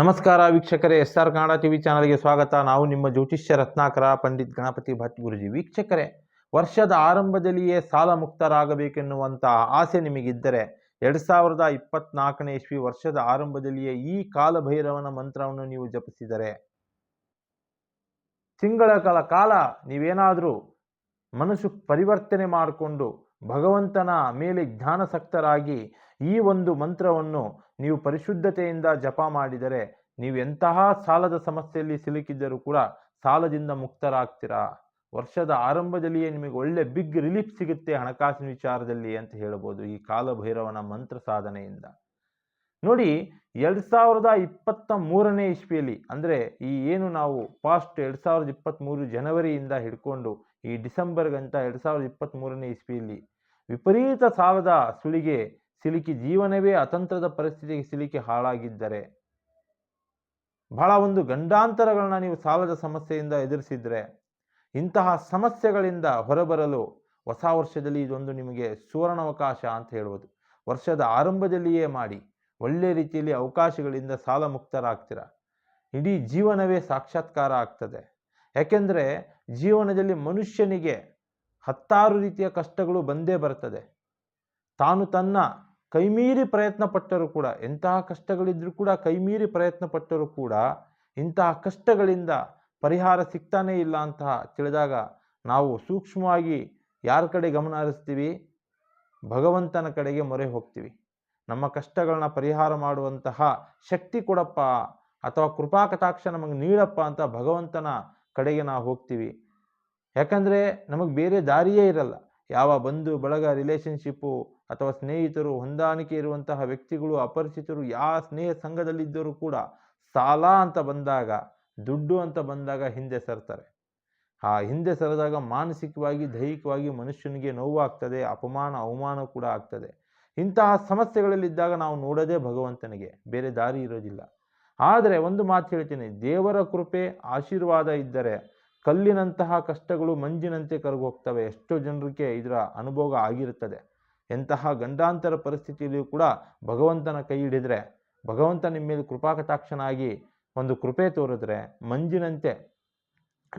ನಮಸ್ಕಾರ ವೀಕ್ಷಕರೇ S R Kannada TV ಚಾನಲ್ಗೆ ಸ್ವಾಗತ. ನಾವು ನಿಮ್ಮ ಜ್ಯೋತಿಷ್ಯ ರತ್ನಾಕರ ಪಂಡಿತ್ ಗಣಪತಿ ಭಟ್ ಗುರುಜಿ ವೀಕ್ಷಕರೇ, ವರ್ಷದ ಆರಂಭದಲ್ಲಿಯೇ ಸಾಲ ಮುಕ್ತರಾಗಬೇಕೆನ್ನುವಂತಹ ಆಸೆ ನಿಮಗಿದ್ದರೆ, ಎರಡು ಸಾವಿರದ ಇಪ್ಪತ್ನಾಲ್ಕನೇ ಇಸ್ವಿ ವರ್ಷದ ಆರಂಭದಲ್ಲಿಯೇ ಈ ಕಾಲಭೈರವನ ಮಂತ್ರವನ್ನು ನೀವು ಜಪಿಸಿದರೆ, ತಿಂಗಳ ಕಾಲ ಕಾಲ ನೀವೇನಾದರೂ ಮನಸ್ಸು ಪರಿವರ್ತನೆ ಮಾಡಿಕೊಂಡು ಭಗವಂತನ ಮೇಲೆ ಜ್ಞಾನಸಕ್ತರಾಗಿ ಈ ಒಂದು ಮಂತ್ರವನ್ನು ನೀವು ಪರಿಶುದ್ಧತೆಯಿಂದ ಜಪ ಮಾಡಿದರೆ ನೀವು ಎಂತಹ ಸಾಲದ ಸಮಸ್ಯೆಯಲ್ಲಿ ಸಿಲುಕಿದ್ದರೂ ಕೂಡ ಸಾಲದಿಂದ ಮುಕ್ತರಾಗ್ತೀರಾ? ವರ್ಷದ ಆರಂಭದಲ್ಲಿಯೇ ನಿಮಗೆ ಒಳ್ಳೆ ಬಿಗ್ ರಿಲೀಫ್ ಸಿಗುತ್ತೆ ಹಣಕಾಸಿನ ವಿಚಾರದಲ್ಲಿ ಅಂತ ಹೇಳ್ಬೋದು ಈ ಕಾಲಭೈರವನ ಮಂತ್ರ ಸಾಧನೆಯಿಂದ. ನೋಡಿ, ಎರಡ್ ಸಾವಿರದ ಇಪ್ಪತ್ತ ಮೂರನೇ ಇಸ್ವಿಯಲ್ಲಿ, ಅಂದರೆ ಈ ಏನು ನಾವು ಪಾಸ್ಟ್ ಎರಡ್ ಸಾವಿರದ ಇಪ್ಪತ್ತ್ಮೂರು ಜನವರಿಯಿಂದ ಹಿಡ್ಕೊಂಡು ಈ ಡಿಸೆಂಬರ್ಗಂತ ಎರಡ್ ಸಾವಿರದ ಇಪ್ಪತ್ತ್ಮೂರನೇ ಇಸ್ವಿಯಲ್ಲಿ ವಿಪರೀತ ಸಾಲದ ಸುಳಿಗೆ ಸಿಲುಕಿ ಜೀವನವೇ ಅತಂತ್ರದ ಪರಿಸ್ಥಿತಿಗೆ ಸಿಲುಕಿ ಹಾಳಾಗಿದ್ದರೆ, ಬಹಳ ಒಂದು ಗಂಡಾಂತರಗಳನ್ನ ನೀವು ಸಾಲದ ಸಮಸ್ಯೆಯಿಂದ ಎದುರಿಸಿದ್ರೆ, ಇಂತಹ ಸಮಸ್ಯೆಗಳಿಂದ ಹೊರಬರಲು ಹೊಸ ವರ್ಷದಲ್ಲಿ ಇದೊಂದು ನಿಮಗೆ ಸುವರ್ಣಾವಕಾಶ ಅಂತ ಹೇಳ್ಬೋದು. ವರ್ಷದ ಆರಂಭದಲ್ಲಿಯೇ ಮಾಡಿ, ಒಳ್ಳೆ ರೀತಿಯಲ್ಲಿ ಅವಕಾಶಗಳಿಂದ ಸಾಲ ಮುಕ್ತರಾಗ್ತೀರ? ಇಡೀ ಜೀವನವೇ ಸಾಕ್ಷಾತ್ಕಾರ ಆಗ್ತದೆ. ಯಾಕೆಂದರೆ ಜೀವನದಲ್ಲಿ ಮನುಷ್ಯನಿಗೆ ಹತ್ತಾರು ರೀತಿಯ ಕಷ್ಟಗಳು ಬಂದೇ ಬರ್ತದೆ. ತಾನು ತನ್ನ ಕೈಮೀರಿ ಪ್ರಯತ್ನ ಪಟ್ಟರೂ ಕೂಡ ಎಂತಹ ಕಷ್ಟಗಳಿದ್ರೂ ಕೂಡ ಕೈಮೀರಿ ಪ್ರಯತ್ನ ಪಟ್ಟರೂ ಕೂಡ ಇಂತಹ ಕಷ್ಟಗಳಿಂದ ಪರಿಹಾರ ಸಿಗ್ತಾನೇ ಇಲ್ಲ ಅಂತ ತಿಳಿದಾಗ ನಾವು ಸೂಕ್ಷ್ಮವಾಗಿ ಯಾರ ಕಡೆ ಗಮನ ಹರಿಸ್ತೀವಿ? ಭಗವಂತನ ಕಡೆಗೆ ಮೊರೆ ಹೋಗ್ತೀವಿ. ನಮ್ಮ ಕಷ್ಟಗಳನ್ನ ಪರಿಹಾರ ಮಾಡುವಂತಹ ಶಕ್ತಿ ಕೊಡಪ್ಪ ಅಥವಾ ಕೃಪಾ ಕಟಾಕ್ಷ ನಮಗೆ ನೀಡಪ್ಪ ಅಂತ ಭಗವಂತನ ಕಡೆಗೆ ನಾವು ಹೋಗ್ತೀವಿ. ಯಾಕಂದರೆ ನಮಗೆ ಬೇರೆ ದಾರಿಯೇ ಇರಲ್ಲ. ಯಾವ ಬಂಧು, ಬಳಗ ರಿಲೇಷನ್ಶಿಪ್ಪು ಅಥವಾ ಸ್ನೇಹಿತರು ಹೊಂದಾಣಿಕೆ ಇರುವಂತಹ ವ್ಯಕ್ತಿಗಳು, ಅಪರಿಚಿತರು ಯಾವ ಸ್ನೇಹ ಸಂಘದಲ್ಲಿದ್ದರೂ ಕೂಡ ಸಾಲ ಅಂತ ಬಂದಾಗ, ದುಡ್ಡು ಅಂತ ಬಂದಾಗ ಹಿಂದೆ ಸರ್ತಾರೆ. ಆ ಹಿಂದೆ ಸರಿದಾಗ ಮಾನಸಿಕವಾಗಿ, ದೈಹಿಕವಾಗಿ ಮನುಷ್ಯನಿಗೆ ನೋವಾಗ್ತದೆ, ಅಪಮಾನ, ಅವಮಾನ ಕೂಡ ಆಗ್ತದೆ. ಇಂತಹ ಸಮಸ್ಯೆಗಳಲ್ಲಿದ್ದಾಗ ನಾವು ನೋಡೋದೇ ಭಗವಂತನಿಗೆ, ಬೇರೆ ದಾರಿ ಇರೋದಿಲ್ಲ. ಆದರೆ ಒಂದು ಮಾತು ಹೇಳ್ತೀನಿ, ದೇವರ ಕೃಪೆ ಆಶೀರ್ವಾದ ಇದ್ದರೆ ಕಲ್ಲಿನಂತಹ ಕಷ್ಟಗಳು ಮಂಜಿನಂತೆ ಕರಗೋಗ್ತವೆ. ಎಷ್ಟೋ ಜನರಿಗೆ ಇದರ ಅನುಭವ ಆಗಿರುತ್ತದೆ. ಎಂತಹ ಗಂಡಾಂತರ ಪರಿಸ್ಥಿತಿಯಲ್ಲಿಯೂ ಕೂಡ ಭಗವಂತನ ಕೈ ಹಿಡಿದರೆ, ಭಗವಂತ ನಿಮ್ಮ ಮೇಲೆ ಕೃಪಾಕಟಾಕ್ಷನಾಗಿ ಒಂದು ಕೃಪೆ ತೋರಿದ್ರೆ, ಮಂಜಿನಂತೆ,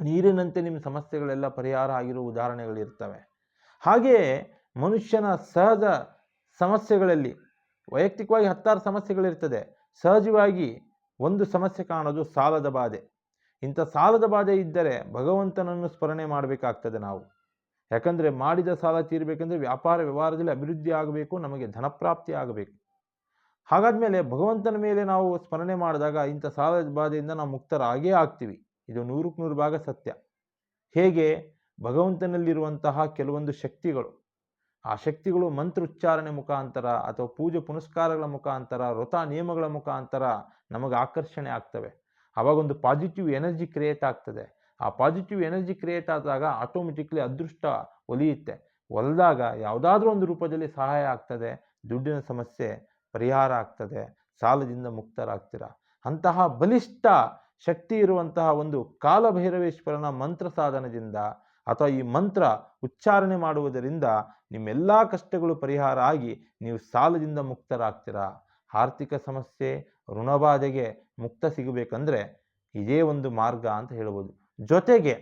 ನೀರಿನಂತೆ ನಿಮ್ಮ ಸಮಸ್ಯೆಗಳೆಲ್ಲ ಪರಿಹಾರ ಆಗಿರೋ ಉದಾಹರಣೆಗಳಿರ್ತವೆ. ಹಾಗೆಯೇ ಮನುಷ್ಯನ ಸಹಜ ಸಮಸ್ಯೆಗಳಲ್ಲಿ, ವೈಯಕ್ತಿಕವಾಗಿ ಹತ್ತಾರು ಸಮಸ್ಯೆಗಳಿರ್ತದೆ. ಸಹಜವಾಗಿ ಒಂದು ಸಮಸ್ಯೆ ಕಾಣೋದು ಸಾಲದ ಬಾಧೆ. ಇಂಥ ಸಾಲದ ಬಾಧೆ ಇದ್ದರೆ ಭಗವಂತನನ್ನು ಸ್ಮರಣೆ ಮಾಡಬೇಕಾಗ್ತದೆ ನಾವು. ಯಾಕಂದರೆ ಮಾಡಿದ ಸಾಲ ತೀರಬೇಕೆಂದರೆ ವ್ಯಾಪಾರ ವ್ಯವಹಾರದಲ್ಲಿ ಅಭಿವೃದ್ಧಿ ಆಗಬೇಕು, ನಮಗೆ ಧನಪ್ರಾಪ್ತಿ ಆಗಬೇಕು. ಹಾಗಾದ್ಮೇಲೆ ಭಗವಂತನ ಮೇಲೆ ನಾವು ಸ್ಮರಣೆ ಮಾಡಿದಾಗ ಇಂಥ ಸಾಲದ ಬಾಧೆಯಿಂದ ನಾವು ಮುಕ್ತರಾಗೇ ಆಗ್ತೀವಿ. ಇದು ನೂರಕ್ಕೆ ನೂರು ಭಾಗ ಸತ್ಯ. ಹೇಗೆ? ಭಗವಂತನಲ್ಲಿರುವಂತಹ ಕೆಲವೊಂದು ಶಕ್ತಿಗಳು. ಆ ಶಕ್ತಿಗಳು ಮಂತ್ರೋಚ್ಚಾರಣೆ ಮುಖಾಂತರ ಅಥವಾ ಪೂಜೆ ಪುನಸ್ಕಾರಗಳ ಮುಖಾಂತರ, ವ್ರತ ನಿಯಮಗಳ ಮುಖಾಂತರ ನಮಗೆ ಆಕರ್ಷಣೆ ಆಗ್ತವೆ. ಆವಾಗೊಂದು ಪಾಸಿಟಿವ್ ಎನರ್ಜಿ ಕ್ರಿಯೇಟ್ ಆಗ್ತದೆ. ಆ ಪಾಸಿಟಿವ್ ಎನರ್ಜಿ ಕ್ರಿಯೇಟ್ ಆದಾಗ ಆಟೋಮೆಟಿಕ್ಲಿ ಅದೃಷ್ಟ ಒಲಿಯುತ್ತೆ. ಒಲಿದಾಗ ಯಾವುದಾದ್ರೂ ಒಂದು ರೂಪದಲ್ಲಿ ಸಹಾಯ ಆಗ್ತದೆ, ದುಡ್ಡಿನ ಸಮಸ್ಯೆ ಪರಿಹಾರ ಆಗ್ತದೆ, ಸಾಲದಿಂದ ಮುಕ್ತರಾಗ್ತೀರ? ಅಂತಹ ಬಲಿಷ್ಠ ಶಕ್ತಿ ಇರುವಂತಹ ಒಂದು ಕಾಲಭೈರವೇಶ್ವರನ ಮಂತ್ರ ಸಾಧನದಿಂದ ಅಥವಾ ಈ ಮಂತ್ರ ಉಚ್ಚಾರಣೆ ಮಾಡುವುದರಿಂದ ನಿಮ್ಮೆಲ್ಲ ಕಷ್ಟಗಳು ಪರಿಹಾರ ಆಗಿ ನೀವು ಸಾಲದಿಂದ ಮುಕ್ತರಾಗ್ತೀರಾ? ಆರ್ಥಿಕ ಸಮಸ್ಯೆ, ಋಣಬಾಧೆಗೆ ಮುಕ್ತ ಸಿಗಬೇಕಂದ್ರೆ ಇದೇ ಒಂದು ಮಾರ್ಗ ಅಂತ ಹೇಳ್ಬೋದು. ಜೊತೆಗೆ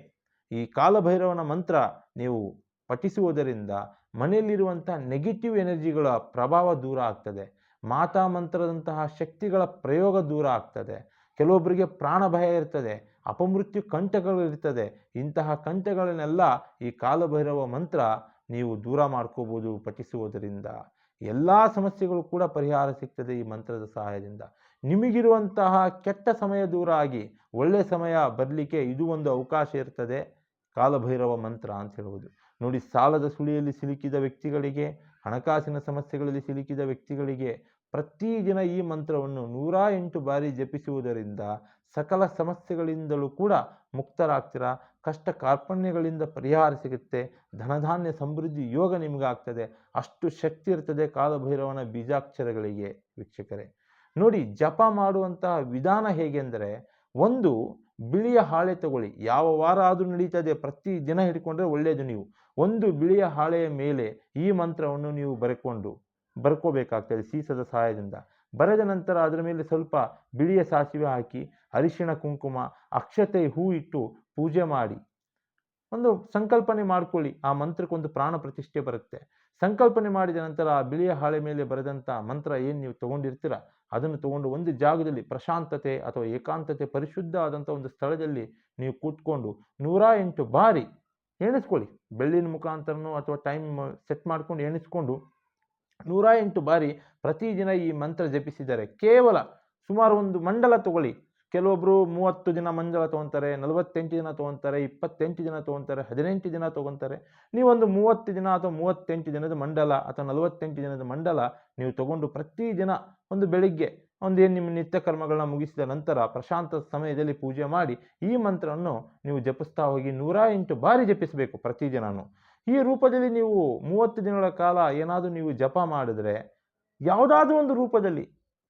ಈ ಕಾಲಭೈರವನ ಮಂತ್ರ ನೀವು ಪಠಿಸುವುದರಿಂದ ಮನೆಯಲ್ಲಿರುವಂತಹ ನೆಗೆಟಿವ್ ಎನರ್ಜಿಗಳ ಪ್ರಭಾವ ದೂರ ಆಗ್ತದೆ. ಮಾತಾ ಮಂತ್ರದಂತಹ ಶಕ್ತಿಗಳ ಪ್ರಯೋಗ ದೂರ ಆಗ್ತದೆ. ಕೆಲವೊಬ್ಬರಿಗೆ ಪ್ರಾಣ ಭಯ ಇರ್ತದೆ, ಅಪಮೃತ್ಯು ಕಂಠಗಳು ಇರ್ತದೆ ಇಂತಹ ಕಂಠಗಳನ್ನೆಲ್ಲ ಈ ಕಾಲಭೈರವ ಮಂತ್ರ ನೀವು ದೂರ ಮಾಡ್ಕೋಬೋದು ಪಠಿಸುವುದರಿಂದ. ಎಲ್ಲ ಸಮಸ್ಯೆಗಳು ಕೂಡ ಪರಿಹಾರ ಸಿಗ್ತದೆ ಈ ಮಂತ್ರದ ಸಹಾಯದಿಂದ. ನಿಮಗಿರುವಂತಹ ಕೆಟ್ಟ ಸಮಯ ದೂರ ಆಗಿ ಒಳ್ಳೆಯ ಸಮಯ ಬರಲಿಕ್ಕೆ ಇದು ಒಂದು ಅವಕಾಶ ಇರ್ತದೆ. ಕಾಲಭೈರವ ಮಂತ್ರ ಅಂತ ಹೇಳುವುದು. ನೋಡಿ, ಸಾಲದ ಸುಳಿಯಲ್ಲಿ ಸಿಲುಕಿದ ವ್ಯಕ್ತಿಗಳಿಗೆ, ಹಣಕಾಸಿನ ಸಮಸ್ಯೆಗಳಲ್ಲಿ ಸಿಲುಕಿದ ವ್ಯಕ್ತಿಗಳಿಗೆ ಪ್ರತಿದಿನ ಈ ಮಂತ್ರವನ್ನು ನೂರ ಎಂಟು ಬಾರಿ ಜಪಿಸುವುದರಿಂದ ಸಕಲ ಸಮಸ್ಯೆಗಳಿಂದಲೂ ಕೂಡ ಮುಕ್ತರಾಗ್ತೀರಾ? ಕಷ್ಟ ಕಾರ್ಪಣ್ಯಗಳಿಂದ ಪರಿಹಾರ ಸಿಗುತ್ತೆ. ಧನಧಾನ್ಯ ಸಮೃದ್ಧಿ ಯೋಗ ನಿಮಗಾಗ್ತದೆ. ಅಷ್ಟು ಶಕ್ತಿ ಇರ್ತದೆ ಕಾಲಭೈರವನ ಬೀಜಾಕ್ಷರಗಳಿಗೆ ವೀಕ್ಷಕರೇ. ನೋಡಿ ಜಪ ಮಾಡುವಂತಹ ವಿಧಾನ ಹೇಗೆಂದರೆ ಒಂದು ಬಿಳಿಯ ಹಾಳೆ ತಗೊಳ್ಳಿ. ಯಾವ ವಾರ ಆದರೂ ನಡೀತದೆ ಪ್ರತಿ ದಿನ ಹಿಡ್ಕೊಂಡ್ರೆ ಒಳ್ಳೆಯದು ನೀವು. ಒಂದು ಬಿಳಿಯ ಹಾಳೆಯ ಮೇಲೆ ಈ ಮಂತ್ರವನ್ನು ನೀವು ಬರ್ಕೊಂಡು, ಬರ್ಕೋಬೇಕಾಗ್ತದೆ ಸೀಸದ ಸಹಾಯದಿಂದ. ಬರೆದ ನಂತರ ಅದರ ಮೇಲೆ ಸ್ವಲ್ಪ ಬಿಳಿಯ ಸಾಸಿವೆ ಹಾಕಿ, ಅರಿಶಿಣ ಕುಂಕುಮ, ಅಕ್ಷತೆ ಹೂ ಇಟ್ಟು ಪೂಜೆ ಮಾಡಿ. ಒಂದು ಸಂಕಲ್ಪನೆ ಮಾಡ್ಕೊಳ್ಳಿ. ಆ ಮಂತ್ರಕ್ಕೊಂದು ಪ್ರಾಣ ಪ್ರತಿಷ್ಠೆ ಬರುತ್ತೆ. ಸಂಕಲ್ಪನೆ ಮಾಡಿದ ನಂತರ ಆ ಬಿಳಿಯ ಹಾಳೆ ಮೇಲೆ ಬರೆದಂಥ ಮಂತ್ರ ಏನು ನೀವು ತಗೊಂಡಿರ್ತೀರ? ಅದನ್ನು ತಗೊಂಡು ಒಂದು ಜಾಗದಲ್ಲಿ ಪ್ರಶಾಂತತೆ ಅಥವಾ ಏಕಾಂತತೆ, ಪರಿಶುದ್ಧ ಆದಂಥ ಒಂದು ಸ್ಥಳದಲ್ಲಿ ನೀವು ಕೂತ್ಕೊಂಡು ನೂರ ಎಂಟು ಬಾರಿ ಎಣಿಸ್ಕೊಳ್ಳಿ. ಬೆಳ್ಳಿನ ಮುಖಾಂತರನೋ ಅಥವಾ ಟೈಮ್ ಸೆಟ್ ಮಾಡ್ಕೊಂಡು ಎಣಿಸ್ಕೊಂಡು ನೂರ ಎಂಟು ಬಾರಿ ಪ್ರತಿದಿನ ಈ ಮಂತ್ರ ಜಪಿಸಿದರೆ ಕೇವಲ ಸುಮಾರು ಒಂದು ಮಂಡಲ ತಗೊಳ್ಳಿ. ಕೆಲವೊಬ್ರು ಮೂವತ್ತು ದಿನ ಮಂಡಲ ತೊಗೊತಾರೆ, ನಲವತ್ತೆಂಟು ದಿನ ತೊಗೊತಾರೆ, ಇಪ್ಪತ್ತೆಂಟು ದಿನ ತೊಗೊತಾರೆ, ಹದಿನೆಂಟು ದಿನ ತೊಗೊತಾರೆ. ನೀವೊಂದು ಮೂವತ್ತು ದಿನ ಅಥವಾ ಮೂವತ್ತೆಂಟು ದಿನದ ಮಂಡಲ ಅಥವಾ ನಲವತ್ತೆಂಟು ದಿನದ ಮಂಡಲ ನೀವು ತಗೊಂಡು ಪ್ರತಿದಿನ ಒಂದು ಬೆಳಿಗ್ಗೆ ಒಂದು ಏನು ನಿಮ್ಮ ನಿತ್ಯ ಕರ್ಮಗಳನ್ನ ಮುಗಿಸಿದ ನಂತರ ಪ್ರಶಾಂತ ಸಮಯದಲ್ಲಿ ಪೂಜೆ ಮಾಡಿ ಈ ಮಂತ್ರವನ್ನು ನೀವು ಜಪಿಸ್ತಾ ಹೋಗಿ ನೂರ ಎಂಟು ಬಾರಿ ಜಪಿಸಬೇಕು ಪ್ರತಿದಿನನೂ ಈ ರೂಪದಲ್ಲಿ ನೀವು ಮೂವತ್ತು ದಿನಗಳ ಕಾಲ ಏನಾದರೂ ನೀವು ಜಪ ಮಾಡಿದ್ರೆ, ಯಾವುದಾದ್ರೂ ಒಂದು ರೂಪದಲ್ಲಿ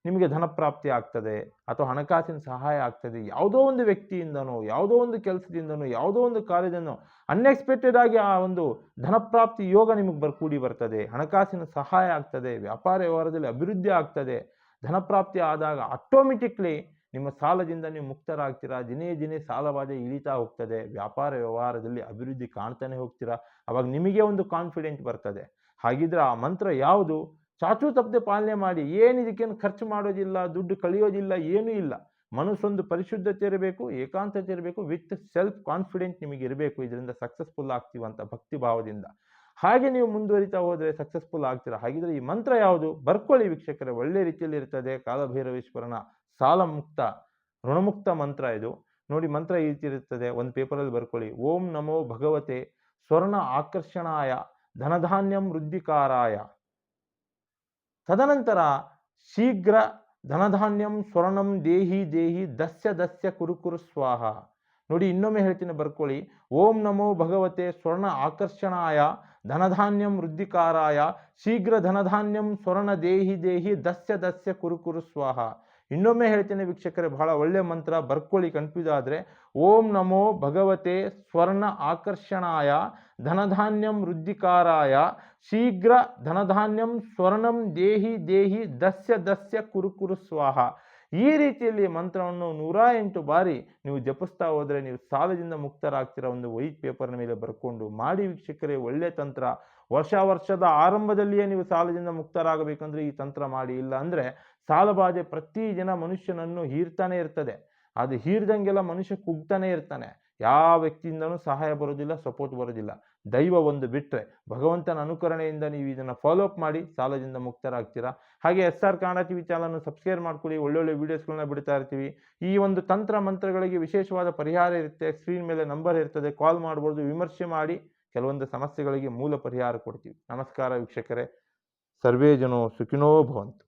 ನಿಮಗೆ ಧನಪ್ರಾಪ್ತಿ ಆಗ್ತದೆ ಅಥವಾ ಹಣಕಾಸಿನ ಸಹಾಯ ಆಗ್ತದೆ. ಯಾವುದೋ ಒಂದು ವ್ಯಕ್ತಿಯಿಂದನೋ, ಯಾವುದೋ ಒಂದು ಕೆಲಸದಿಂದನೋ, ಯಾವುದೋ ಒಂದು ಕಾರ್ಯದಿಂದನೋ ಅನ್ಎಕ್ಸ್ಪೆಕ್ಟೆಡ್ ಆಗಿ ಆ ಒಂದು ಧನಪ್ರಾಪ್ತಿ ಯೋಗ ನಿಮಗೆ ಬರ್, ಕೂಡಿ ಬರ್ತದೆ. ಹಣಕಾಸಿನ ಸಹಾಯ ಆಗ್ತದೆ, ವ್ಯಾಪಾರ ವ್ಯವಹಾರದಲ್ಲಿ ಅಭಿವೃದ್ಧಿ ಆಗ್ತದೆ. ಧನಪ್ರಾಪ್ತಿ ಆದಾಗ ಆಟೋಮೆಟಿಕ್ಲಿ ನಿಮ್ಮ ಸಾಲದಿಂದ ನೀವು ಮುಕ್ತರಾಗ್ತೀರಾ? ದಿನೇ ದಿನೇ ಸಾಲವಾದ ಇಳಿತಾ ಹೋಗ್ತದೆ. ವ್ಯಾಪಾರ ವ್ಯವಹಾರದಲ್ಲಿ ಅಭಿವೃದ್ಧಿ ಕಾಣ್ತಾನೆ ಹೋಗ್ತೀರಾ? ಅವಾಗ ನಿಮಗೆ ಒಂದು ಕಾನ್ಫಿಡೆಂಟ್ ಬರ್ತದೆ. ಹಾಗಿದ್ರೆ ಆ ಮಂತ್ರ ಯಾವುದು? ಚಾಚು ತಪ್ಪದೆ ಪಾಲನೆ ಮಾಡಿ, ಏನು ಇದಕ್ಕೇನು ಖರ್ಚು ಮಾಡೋದಿಲ್ಲ, ದುಡ್ಡು ಕಳಿಯೋದಿಲ್ಲ, ಏನೂ ಇಲ್ಲ. ಮನಸ್ಸೊಂದು ಪರಿಶುದ್ಧತೆ ಇರಬೇಕು, ಏಕಾಂತತೆ ಇರಬೇಕು, ವಿತ್ ಸೆಲ್ಫ್ ಕಾನ್ಫಿಡೆಂಟ್ ನಿಮಗೆ ಇರಬೇಕು. ಇದರಿಂದ ಸಕ್ಸಸ್ಫುಲ್ ಆಗ್ತೀವಂತ ಭಕ್ತಿ ಭಾವದಿಂದ. ಹಾಗೆ ನೀವು ಮುಂದುವರಿತಾ ಹೋದರೆ ಸಕ್ಸಸ್ಫುಲ್ ಆಗ್ತೀರಾ? ಹಾಗಿದ್ರೆ ಈ ಮಂತ್ರ ಯಾವುದು? ಬರ್ಕೊಳ್ಳಿ ವೀಕ್ಷಕರೇ, ಒಳ್ಳೆ ರೀತಿಯಲ್ಲಿ ಇರ್ತದೆ. ಕಾಲಭೈರವೇಶ್ವರನ ಸಾಲ ಮುಕ್ತ ಋಣಮುಕ್ತ ಮಂತ್ರ ಇದು. ನೋಡಿ, ಮಂತ್ರ ಈ ರೀತಿ ಇರುತ್ತದೆ ಒಂದು ಪೇಪರಲ್ಲಿ ಬರ್ಕೊಳ್ಳಿ. ಓಂ ನಮೋ ಭಗವತೆ ಸ್ವರ್ಣ ಆಕರ್ಷಣಾಯ, ಧನಧಾನ್ಯಂ ವೃದ್ಧಿಕಾರಾಯ. ತದನಂತರ ಶೀಘ್ರ ಧನಧಾನ್ಯಂ ಸ್ವರ್ಣಂ ದೇಹಿ ದೇಹಿ ದಸ್ಯ ದಸ್ಯ ಕುರುಕುರು ಸ್ವಾಹ. ನೋಡಿ, ಇನ್ನೊಮ್ಮೆ ಹೇಳ್ತೀನಿ ಬರ್ಕೊಳ್ಳಿ. ಓಂ ನಮೋ ಭಗವತೆ ಸ್ವರ್ಣ ಆಕರ್ಷಣಾಯ, ಧನಧಾನ್ಯಂ ವೃದ್ಧಿಕಾರಾಯ, ಶೀಘ್ರ ಧನಧಾನ್ಯಂ ಸ್ವರ್ಣ ದೇಹಿ ದೇಹಿ ದಸ್ಯ ದಸ್ಯ ಕುರುಕುರು ಸ್ವಾಹ. ಇನ್ನೊಮ್ಮೆ ಹೇಳ್ತೀನಿ ವೀಕ್ಷಕರೇ, ಬಹಳ ಒಳ್ಳೆ ಮಂತ್ರ, ಬರ್ಕೊಳ್ಳಿ ಕನ್ಫ್ಯೂಸ್ ಆದರೆ. ಓಂ ನಮೋ ಭಗವತೆ ಸ್ವರ್ಣ ಆಕರ್ಷಣಾಯ ಧನಧಾನ್ಯಂ ವೃದ್ಧಿಕಾರಾಯ. ಶೀಘ್ರ ಧನಧಾನ್ಯಂ ಸ್ವರ್ಣಂ ದೇಹಿ ದೇಹಿ ದಸ್ಯ ದಸ್ಯ ಕುರುಕುರು ಸ್ವಾಹ. ಈ ರೀತಿಯಲ್ಲಿ ಮಂತ್ರವನ್ನು ನೂರ ಎಂಟು ಬಾರಿ ನೀವು ಜಪಿಸ್ತಾ ಹೋದರೆ ನೀವು ಸಾಲದಿಂದ ಮುಕ್ತರಾಗ್ತಿರೋ ಒಂದು ವೈಟ್ ಪೇಪರ್ನ ಮೇಲೆ ಬರ್ಕೊಂಡು. ಮಾಡಿ ವೀಕ್ಷಕರೇ, ಒಳ್ಳೆ ತಂತ್ರ. ವರ್ಷ ವರ್ಷದ ಆರಂಭದಲ್ಲಿಯೇ ನೀವು ಸಾಲದಿಂದ ಮುಕ್ತರಾಗಬೇಕಂದ್ರೆ ಈ ತಂತ್ರ ಮಾಡಿ. ಇಲ್ಲ ಅಂದರೆ ಸಾಲಬಾಧೆ ಪ್ರತಿ ದಿನ ಮನುಷ್ಯನನ್ನು ಹೀರ್ತಾನೆ ಇರ್ತದೆ. ಅದು ಹೀರ್ದಂಗೆಲ್ಲ ಮನುಷ್ಯ ಕುಗ್ತಾನೆ ಇರ್ತಾನೆ. ಯಾವ ವ್ಯಕ್ತಿಯಿಂದನೂ ಸಹಾಯ ಬರೋದಿಲ್ಲ ಸಪೋರ್ಟ್ ಬರೋದಿಲ್ಲ ದೈವ ಒಂದು ಬಿಟ್ಟರೆ ಭಗವಂತನ ಅನುಕರಣೆಯಿಂದ ನೀವು ಇದನ್ನು ಫಾಲೋ ಅಪ್ ಮಾಡಿ ಸಾಲದಿಂದ ಮುಕ್ತರಾಗ್ತೀರಾ? ಹಾಗೆ ಎಸ್ ಆರ್ ಕನ್ನಡ ಟಿವಿ ಚಾನಲ್ನ ಸಬ್ಸ್ಕ್ರೈಬ್ ಮಾಡ್ಕೊಳ್ಳಿ, ಒಳ್ಳೊಳ್ಳೆ ವೀಡಿಯೋಸ್ಗಳನ್ನ ಬಿಡ್ತಾ ಇರ್ತೀವಿ. ಈ ಒಂದು ತಂತ್ರ ಮಂತ್ರಗಳಿಗೆ ವಿಶೇಷವಾದ ಪರಿಹಾರ ಇರುತ್ತೆ ಸ್ಕ್ರೀನ್ ಮೇಲೆ ನಂಬರ್ ಇರ್ತದೆ ಕಾಲ್ ಮಾಡ್ಬೋದು, ವಿಮರ್ಶೆ ಮಾಡಿ ಕೆಲವೊಂದು ಸಮಸ್ಯೆಗಳಿಗೆ ಮೂಲ ಪರಿಹಾರ ಕೊಡ್ತೀವಿ. ನಮಸ್ಕಾರ ವೀಕ್ಷಕರೇ. ಸರ್ವೇ ಜನೋ ಸುಖಿನೋ ಭವಂತು.